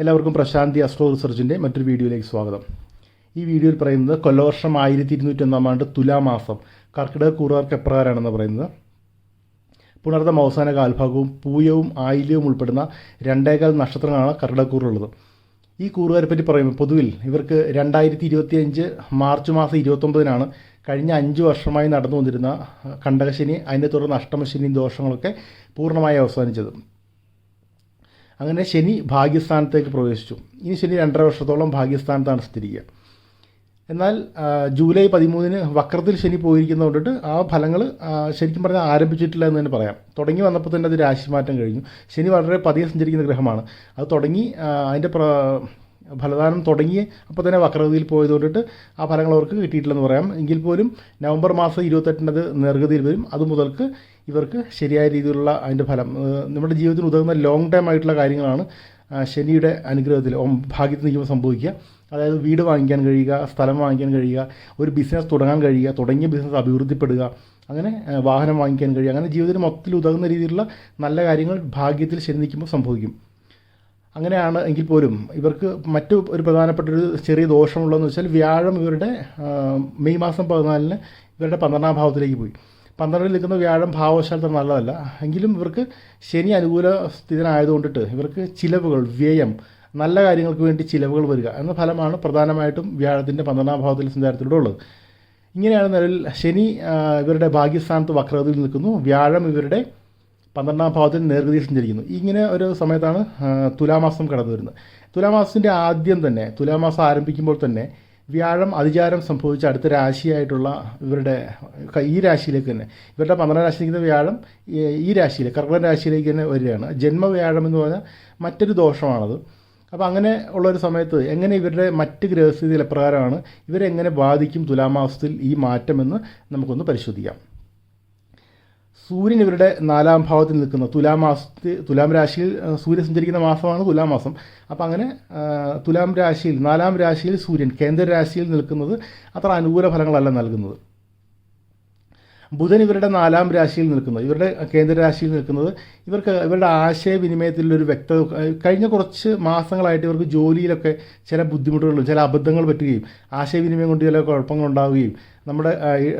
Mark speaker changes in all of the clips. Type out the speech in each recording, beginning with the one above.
Speaker 1: എല്ലാവർക്കും പ്രശാന്തി അസ്ട്രോ റിസർച്ചിന്റെ മറ്റൊരു വീഡിയോയിലേക്ക് സ്വാഗതം. ഈ വീഡിയോയിൽ പറയുന്നത് കൊല്ലവർഷം ആയിരത്തി ഇരുന്നൂറ്റൊന്നാം ആണ്ട് തുലാമാസം കർക്കിടക കൂറുകാർക്ക് എപ്രകാരമാണെന്ന് പറയുന്നത്. പുണർദം അവസാന കാൽഭാഗവും പൂയവും ആയില്യവും ഉൾപ്പെടുന്ന രണ്ടേകാൽ നക്ഷത്രങ്ങളാണ് കർക്കിടക്കൂറുള്ളത് ഈ കൂറുകാരെ പറ്റി പറയുമ്പോൾ പൊതുവിൽ ഇവർക്ക് രണ്ടായിരത്തി ഇരുപത്തിയഞ്ച് മാർച്ച് മാസം ഇരുപത്തൊമ്പതിനാണ് കഴിഞ്ഞ അഞ്ച് വർഷമായി നടന്നു വന്നിരുന്ന കണ്ടകശനി അതിനെ തുടർന്ന് അഷ്ടമശനി ദോഷങ്ങളൊക്കെ പൂർണമായി അവസാനിച്ചത്. അങ്ങനെ ശനി ഭാഗ്യസ്ഥാനത്തേക്ക് പ്രവേശിച്ചു. ഇനി ശനി രണ്ടര വർഷത്തോളം ഭാഗ്യസ്ഥാനത്താണ് സ്ഥിരിക്കുക എന്നാൽ ജൂലൈ പതിമൂന്നിന് വക്രത്തിൽ ശനി പോയിരിക്കുന്നത് കൊണ്ടിട്ട് ആ ഫലങ്ങൾ ശരിക്കും പറഞ്ഞാൽ ആരംഭിച്ചിട്ടില്ല എന്ന് തന്നെ പറയാം. തുടങ്ങി വന്നപ്പോൾ തന്നെ അത് രാശിമാറ്റം കഴിഞ്ഞു. ശനി വളരെ പതിയെ സഞ്ചരിക്കുന്ന ഗ്രഹമാണ്. അത് തുടങ്ങി അതിന്റെ ഫലദാനം തുടങ്ങി അപ്പോൾ തന്നെ വക്രഗതിയിൽ പോയതുകൊണ്ടിട്ട് ആ ഫലങ്ങൾ അവർക്ക് കിട്ടിയിട്ടില്ലെന്ന് പറയാം. എങ്കിൽ പോലും നവംബർ മാസം ഇരുപത്തെട്ടിനത് നിർഗതിയിൽ വരും. അത് മുതൽക്ക് ഇവർക്ക് ശരിയായ രീതിയിലുള്ള അതിന്റെ ഫലം നമ്മുടെ ജീവിതത്തിന് ഉതകുന്ന ലോങ് ടൈം ആയിട്ടുള്ള കാര്യങ്ങളാണ് ശനിയുടെ അനുഗ്രഹത്തിൽ ഭാഗ്യത്തിൽ നിൽക്കുമ്പോൾ സംഭവിക്കുക. അതായത് വീട് വാങ്ങിക്കാൻ കഴിയുക സ്ഥലം വാങ്ങിക്കാൻ കഴിയുക ഒരു ബിസിനസ് തുടങ്ങാൻ കഴിയുക തുടങ്ങിയ ബിസിനസ് അഭിവൃദ്ധിപ്പെടുക അങ്ങനെ വാഹനം വാങ്ങിക്കാൻ കഴിയുക അങ്ങനെ ജീവിതത്തിൽ മൊത്തത്തിൽ ഉതകുന്ന രീതിയിലുള്ള നല്ല കാര്യങ്ങൾ ഭാഗ്യത്തിൽ ശനി നിൽക്കുമ്പോൾ സംഭവിക്കും. അങ്ങനെയാണ് എങ്കിൽ പോലും ഇവർക്ക് മറ്റു ഒരു പ്രധാനപ്പെട്ട ഒരു ചെറിയ ദോഷമുള്ളതെന്ന് വെച്ചാൽ വ്യാഴം ഇവരുടെ മെയ് മാസം പതിനാലിന് ഇവരുടെ പന്ത്രണ്ടാം ഭാവത്തിലേക്ക് പോയി. പന്ത്രണ്ടിൽ നിൽക്കുന്ന വ്യാഴം ഭാവശാലത്ത് നല്ലതല്ല. എങ്കിലും ഇവർക്ക് ശനി അനുകൂല സ്ഥിതനായതുകൊണ്ടിട്ട് ഇവർക്ക് ചിലവുകൾ വ്യയം നല്ല കാര്യങ്ങൾക്ക് വേണ്ടി ചിലവുകൾ വരിക എന്ന ഫലമാണ് പ്രധാനമായിട്ടും വ്യാഴത്തിന്റെ പന്ത്രണ്ടാം ഭാവത്തിൽ സഞ്ചാരത്തിലൂടെ ഉള്ളത് ഇങ്ങനെയാണ് നിലവിൽ ശനി ഇവരുടെ ഭാഗ്യസ്ഥാനത്ത് വക്രതയിൽ നിൽക്കുന്നു. വ്യാഴം ഇവരുടെ പന്ത്രണ്ടാം ഭാവത്തിൽ നേർഗതി സഞ്ചരിക്കുന്നു ഇങ്ങനെ ഒരു സമയത്താണ് തുലാമാസം കടന്നു വരുന്നത്. തുലാമാസത്തിന്റെ ആദ്യം തന്നെ തുലാമാസം ആരംഭിക്കുമ്പോൾ തന്നെ വ്യാഴം അതിചാരം സംഭവിച്ച അടുത്ത രാശിയായിട്ടുള്ള ഇവരുടെ ഈ രാശിയിലേക്ക് തന്നെ ഇവരുടെ പന്ത്രണ്ടാം രാശിയിലിരിക്കുന്ന വ്യാഴം ഈ- ഈ രാശിയിൽ കർക്കൻ രാശിയിലേക്ക് തന്നെ വരികയാണ്. ജന്മവ്യാഴം എന്ന് പറഞ്ഞാൽ മറ്റൊരു ദോഷമാണത്. അപ്പോൾ അങ്ങനെ ഉള്ള ഒരു സമയത്ത് എങ്ങനെ ഇവരുടെ മറ്റ് ഗ്രഹസ്ഥിതികൾ എപ്രകാരമാണ് ഇവരെങ്ങനെ ബാധിക്കും തുലാമാസത്തിൽ ഈ മാറ്റമെന്ന് നമുക്കൊന്ന് പരിശോധിക്കാം. സൂര്യൻ ഇവരുടെ നാലാം ഭാവത്തിൽ നിൽക്കുന്ന. തുലാം മാസത്തിൽ തുലാം രാശിയിൽ സൂര്യൻ സഞ്ചരിക്കുന്ന മാസമാണ് തുലാം മാസം. അപ്പം അങ്ങനെ തുലാം രാശിയിൽ നാലാം രാശിയിൽ സൂര്യൻ കേന്ദ്ര രാശിയിൽ നിൽക്കുന്നത് അത്ര അനുകൂല ഫലങ്ങളല്ല നൽകുന്നത്. ബുധൻ ഇവരുടെ നാലാം രാശിയിൽ നിൽക്കുന്നത് ഇവരുടെ കേന്ദ്ര രാശിയിൽ നിൽക്കുന്നത് ഇവർക്ക് ഇവരുടെ ആശയവിനിമയത്തിലൊരു വ്യക്തത കഴിഞ്ഞ കുറച്ച് മാസങ്ങളായിട്ട് ഇവർക്ക് ജോലിയിലൊക്കെ ചില ബുദ്ധിമുട്ടുകളും ചില അബദ്ധങ്ങൾ പറ്റുകയും ആശയവിനിമയം കൊണ്ട് ചില കുഴപ്പങ്ങൾ ഉണ്ടാവുകയും നമ്മുടെ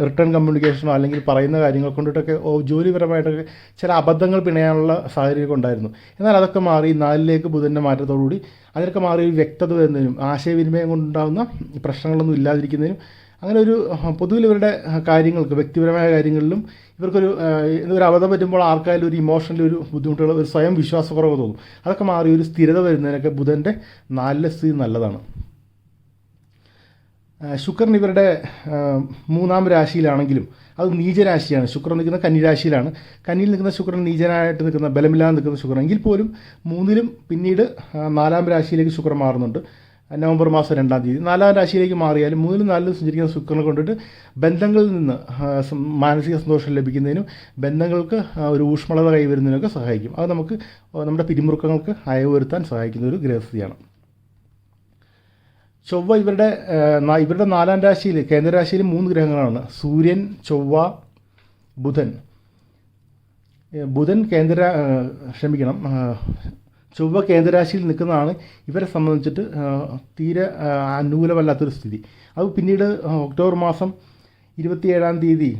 Speaker 1: റിട്ടേൺ കമ്മ്യൂണിക്കേഷനോ അല്ലെങ്കിൽ പറയുന്ന കാര്യങ്ങൾ കൊണ്ടിട്ടൊക്കെ ജോലിപരമായിട്ടൊക്കെ ചില അബദ്ധങ്ങൾ പിണയാനുള്ള സാഹചര്യമൊക്കെ ഉണ്ടായിരുന്നു. എന്നാൽ അതൊക്കെ മാറി നാലിലേക്ക് ബുധന്റെ മാറ്റത്തോടുകൂടി അതിനൊക്കെ മാറി ഒരു വ്യക്തത വരുന്നതിനും ആശയവിനിമയം കൊണ്ടുണ്ടാകുന്ന പ്രശ്നങ്ങളൊന്നും ഇല്ലാതിരിക്കുന്നതിനും അങ്ങനെ ഒരു പൊതുവിൽ ഇവരുടെ കാര്യങ്ങൾക്ക് വ്യക്തിപരമായ കാര്യങ്ങളിലും ഇവർക്കൊരു എന്തൊരു അബദ്ധം പറ്റുമ്പോൾ ആർക്കായാലും ഒരു ഇമോഷണലി ഒരു ബുദ്ധിമുട്ടുകൾ ഒരു സ്വയം വിശ്വാസക്കുറവ് തോന്നും. അതൊക്കെ മാറി ഒരു സ്ഥിരത വരുന്നതിനൊക്കെ ബുധന്റെ നാലിലെ സ്ഥിതി നല്ലതാണ്. ശുക്രൻ ഇവരുടെ മൂന്നാം രാശിയിലാണെങ്കിലും അത് നീചരാശിയാണ്. ശുക്രൻ നിൽക്കുന്ന കന്നിരാശിയിലാണ്. കന്നിയിൽ നിൽക്കുന്ന ശുക്രൻ നീചനായിട്ട് നിൽക്കുന്ന ബലമില്ലാതെ നിൽക്കുന്ന ശുക്രൻ. എങ്കിൽ പോലും മൂന്നിലും പിന്നീട് നാലാം രാശിയിലേക്ക് ശുക്രൻ മാറുന്നുണ്ട്. നവംബർ മാസം രണ്ടാം തീയതി. നാലാം രാശിയിലേക്ക് മാറിയാലും മൂന്നിലും നാലിലും സഞ്ചരിക്കുന്ന ശുക്രനെ കൊണ്ടിട്ട് ബന്ധങ്ങളിൽ നിന്ന് മാനസിക സന്തോഷം ലഭിക്കുന്നതിനും ബന്ധങ്ങൾക്ക് ഒരു ഊഷ്മളത കൈവരുന്നതിനൊക്കെ സഹായിക്കും. അത് നമുക്ക് നമ്മുടെ പിരിമുറുക്കങ്ങൾക്ക് അയവ് വരുത്താൻ സഹായിക്കുന്ന ഒരു ഗ്രഹസ്ഥിതിയാണ്. ചൊവ്വ ഇവരുടെ ഇവരുടെ നാലാം രാശിയിൽ കേന്ദ്രരാശിയിൽ മൂന്ന് ഗ്രഹങ്ങളാണ്. സൂര്യൻ ചൊവ്വ ബുധൻ. ബുധൻ കേന്ദ്ര ക്ഷമിക്കണം ചൊവ്വ കേന്ദ്രരാശിയിൽ നിൽക്കുന്നതാണ് ഇവരെ സംബന്ധിച്ചിട്ട് തീരെ അനുകൂലമല്ലാത്തൊരു സ്ഥിതി. അത് പിന്നീട് ഒക്ടോബർ മാസം ഇരുപത്തിയേഴാം തീയതി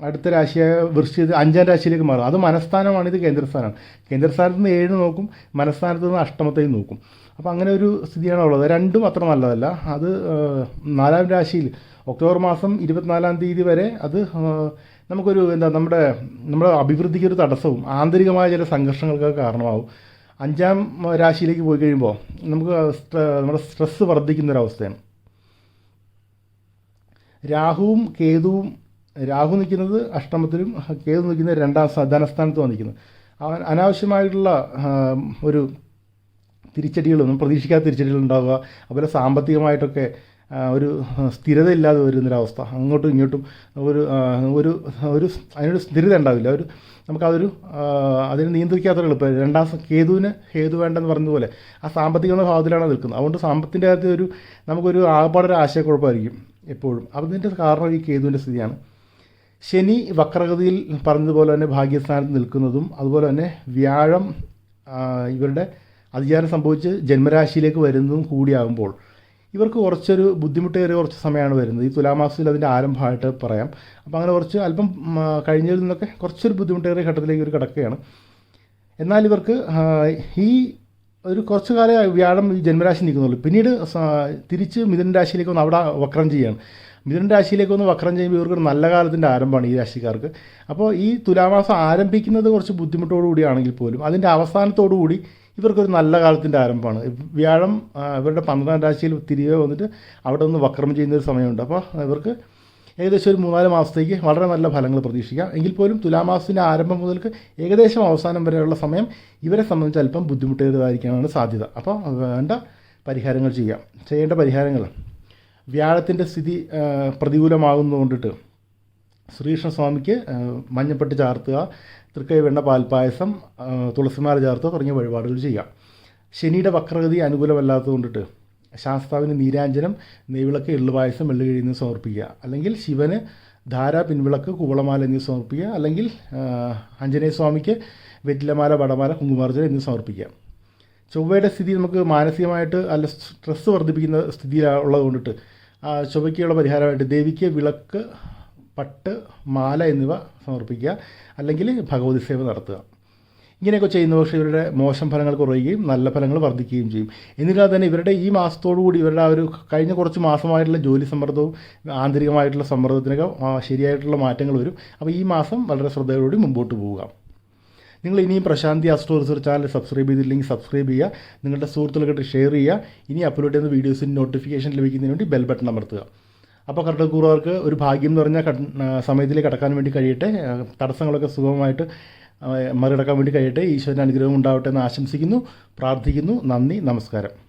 Speaker 1: അടുത്ത രാശിയായ വൃശ്ചിക അഞ്ചാം രാശിയിലേക്ക് മാറും. അത് മനസ്ഥാനമാണ് ഇത് കേന്ദ്രസ്ഥാനമാണ്. കേന്ദ്രസ്ഥാനത്ത് നിന്ന് ഏഴ് നോക്കും മനസ്ഥാനത്ത് നിന്ന് അഷ്ടമത്തേയും നോക്കും. അപ്പോൾ അങ്ങനെ ഒരു സ്ഥിതിയാണ് ഉള്ളത്. രണ്ടും അത്ര നല്ലതല്ല. അത് നാലാം രാശിയിൽ ഒക്ടോബർ മാസം ഇരുപത്തിനാലാം തീയതി വരെ അത് നമുക്കൊരു എന്താ നമ്മുടെ നമ്മുടെ അഭിവൃദ്ധിക്കൊരു തടസ്സവും ആന്തരികമായ ചില സംഘർഷങ്ങൾക്ക് കാരണമാവും. അഞ്ചാം രാശിയിലേക്ക് പോയി കഴിയുമ്പോൾ നമുക്ക് നമ്മുടെ സ്ട്രെസ്സ് വർദ്ധിക്കുന്നൊരവസ്ഥയാണ്. രാഹുവും കേതുവും രാഹു നിൽക്കുന്നത് അഷ്ടമത്തിലും കേതു നിൽക്കുന്നത് രണ്ടാം ധനസ്ഥാനത്തും ധനസ്ഥാനത്തുമാണ് നിൽക്കുന്നത് അവൻ അനാവശ്യമായിട്ടുള്ള ഒരു തിരിച്ചടികളൊന്നും പ്രതീക്ഷിക്കാത്ത തിരിച്ചടികൾ ഉണ്ടാവുക അതുപോലെ സാമ്പത്തികമായിട്ടൊക്കെ ഒരു സ്ഥിരത ഇല്ലാതെ വരുന്നൊരവസ്ഥ. അങ്ങോട്ടും ഇങ്ങോട്ടും ഒരു ഒരു ഒരു അതിനൊരു സ്ഥിരത ഉണ്ടാവില്ല. ഒരു നമുക്കതൊരു അതിനെ നിയന്ത്രിക്കാത്ത എളുപ്പം രണ്ടാം കേതുവിന് ഹേതു വേണ്ടെന്ന് പറഞ്ഞതുപോലെ ആ സാമ്പത്തിക ഭാവത്തിലാണ് നിൽക്കുന്നത്. അതുകൊണ്ട് സാമ്പത്തിന്റെ അകത്ത് ഒരു നമുക്കൊരു ആകപ്പാടൊരു ആശയക്കുഴപ്പമായിരിക്കും എപ്പോഴും. അതിന്റെ കാരണം ഈ കേതുവിന്റെ സ്ഥിതിയാണ്. ശനി വക്രഗതിയിൽ പറഞ്ഞതുപോലെ തന്നെ ഭാഗ്യസ്ഥാനത്ത് നിൽക്കുന്നതും അതുപോലെ തന്നെ വ്യാഴം ഇവരുടെ അതിചാരം സംഭവിച്ച് ജന്മരാശിയിലേക്ക് വരുന്നതും കൂടിയാകുമ്പോൾ ഇവർക്ക് കുറച്ചൊരു ബുദ്ധിമുട്ടേറിയ കുറച്ച് സമയമാണ് വരുന്നത്. ഈ തുലാമാസത്തിൽ അതിന്റെ ആരംഭമായിട്ട് പറയാം. അപ്പോൾ അങ്ങനെ കുറച്ച് അല്പം കഴിഞ്ഞതിൽ നിന്നൊക്കെ കുറച്ചൊരു ബുദ്ധിമുട്ടേറിയ ഘട്ടത്തിലേക്ക് ഇവർ കിടക്കുകയാണ്. എന്നാൽ ഇവർക്ക് ഈ ഒരു കുറച്ച് കാലം വ്യാഴം ഈ ജന്മരാശി നിൽക്കുന്നുള്ളൂ. പിന്നീട് തിരിച്ച് മിഥുന രാശിയിലേക്ക് ഒന്ന് അവിടെ വക്രം ചെയ്യാണ് മിഥുന രാശിയിലേക്ക് ഒന്ന് വക്രം ചെയ്യുമ്പോൾ ഇവർക്ക് നല്ല കാലത്തിന്റെ ആരംഭമാണ് ഈ രാശിക്കാർക്ക്. അപ്പോൾ ഈ തുലാമാസം ആരംഭിക്കുന്നത് കുറച്ച് ബുദ്ധിമുട്ടോടുകൂടിയാണെങ്കിൽ പോലും അതിന്റെ അവസാനത്തോടു കൂടി ഇവർക്കൊരു നല്ല കാലത്തിന്റെ ആരംഭമാണ്. വ്യാഴം ഇവരുടെ പന്ത്രണ്ടാം രാശിയിൽ തിരികെ വന്നിട്ട് അവിടെ നിന്ന് വക്രം ചെയ്യുന്ന ഒരു സമയമുണ്ട്. അപ്പോൾ ഇവർക്ക് ഏകദേശം ഒരു മൂന്നാൽ മാസത്തേക്ക് വളരെ നല്ല ഫലങ്ങൾ പ്രതീക്ഷിക്കാം. എങ്കിൽ പോലും തുലാമാസത്തിന്റെ ആരംഭം മുതൽക്ക് ഏകദേശം അവസാനം വരെയുള്ള സമയം ഇവരെ സംബന്ധിച്ച് അല്പം ബുദ്ധിമുട്ടേറിയതായിരിക്കാനാണ് സാധ്യത. അപ്പോൾ വേണ്ട പരിഹാരങ്ങൾ ചെയ്യാം. ചെയ്യേണ്ട പരിഹാരങ്ങൾ. വ്യാഴത്തിന്റെ സ്ഥിതി പ്രതികൂലമാകുന്നതുകൊണ്ടിട്ട് ശ്രീകൃഷ്ണസ്വാമിക്ക് സ്വാമിക്ക് മഞ്ഞപ്പെട്ട് ചാർത്തുക തൃക്കൈ വെണ്ണ പാൽപ്പായസം തുളസിമാല ചാർത്തുക തുടങ്ങിയ വഴിപാടുകൾ ചെയ്യാം ശനിയുടെ വക്രഗതി അനുകൂലമല്ലാത്തത് കൊണ്ടിട്ട് ശാസ്താവിന് നീരാഞ്ജനം നെയ്വിളക്ക് എള്ളുപായസം എള്ളുകിഴിന്ന് സമർപ്പിക്കുക. അല്ലെങ്കിൽ ശിവന് ധാര പിൻവിളക്ക് കുവളമാല എന്നിവ സമർപ്പിക്കുക. അല്ലെങ്കിൽ അഞ്ജനേയ സ്വാമിക്ക് വെറ്റിലമാല വടമാല കുങ്കുമാർജന എന്നിവ സമർപ്പിക്കുക. ചൊവ്വയുടെ സ്ഥിതി നമുക്ക് മാനസികമായിട്ട് അല്ല സ്ട്രെസ്സ് വർദ്ധിപ്പിക്കുന്ന സ്ഥിതിയിലുള്ളത് കൊണ്ടിട്ട് ചൊവ്വയ്ക്കുള്ള പരിഹാരമായിട്ട് ദേവിക്ക് വിളക്ക് പട്ട് മാല എന്നിവ സമർപ്പിക്കുക. അല്ലെങ്കിൽ ഭഗവതി സേവ നടത്തുക. ഇങ്ങനെയൊക്കെ ചെയ്യുന്ന പക്ഷേ ഇവരുടെ മോശം ഫലങ്ങൾ കുറയുകയും നല്ല ഫലങ്ങൾ വർദ്ധിക്കുകയും ചെയ്യും. എന്നിരുന്നാൽ തന്നെ ഇവരുടെ ഈ കൂടി ഇവരുടെ ആ ഒരു കഴിഞ്ഞ കുറച്ച് മാസമായിട്ടുള്ള ജോലി സമ്മർദ്ദവും ആന്തരികമായിട്ടുള്ള സമ്മർദ്ദത്തിനൊക്കെ ശരിയായിട്ടുള്ള മാറ്റങ്ങൾ വരും. അപ്പോൾ ഈ മാസം വളരെ ശ്രദ്ധയോടുകൂടി മുമ്പോട്ട് പോവുക. നിങ്ങൾ ഇനിയും Prashanthi astro research channel subscribe ചെയ്തില്ലെങ്കിൽ സബ്സ്ക്രൈബ് ചെയ്യുക. നിങ്ങളുടെ സുഹൃത്തുക്കൾക്ക് ഷെയർ ചെയ്യുക. ഇനി അപ്ലോഡ് ചെയ്യുന്ന വീഡിയോസിന് നോട്ടിഫിക്കേഷൻ ലഭിക്കുന്നതിന് വേണ്ടി ബെൽ ബട്ടൺ അമർത്തുക. അപ്പോൾ കർട്ടക്കൂറുകാർക്ക് ഒരു ഭാഗ്യം എന്ന് സമയത്തിൽ സമയത്തിലേക്ക് കടക്കാൻ വേണ്ടി കഴിയട്ടെ തടസ്സങ്ങളൊക്കെ സുഗമമായിട്ട് മറികടക്കാൻ വേണ്ടി കഴിയട്ടെ ഈശ്വരന്റെ അനുഗ്രഹം ഉണ്ടാവട്ടെ എന്ന് ആശംസിക്കുന്നു പ്രാർത്ഥിക്കുന്നു നന്ദി നമസ്കാരം.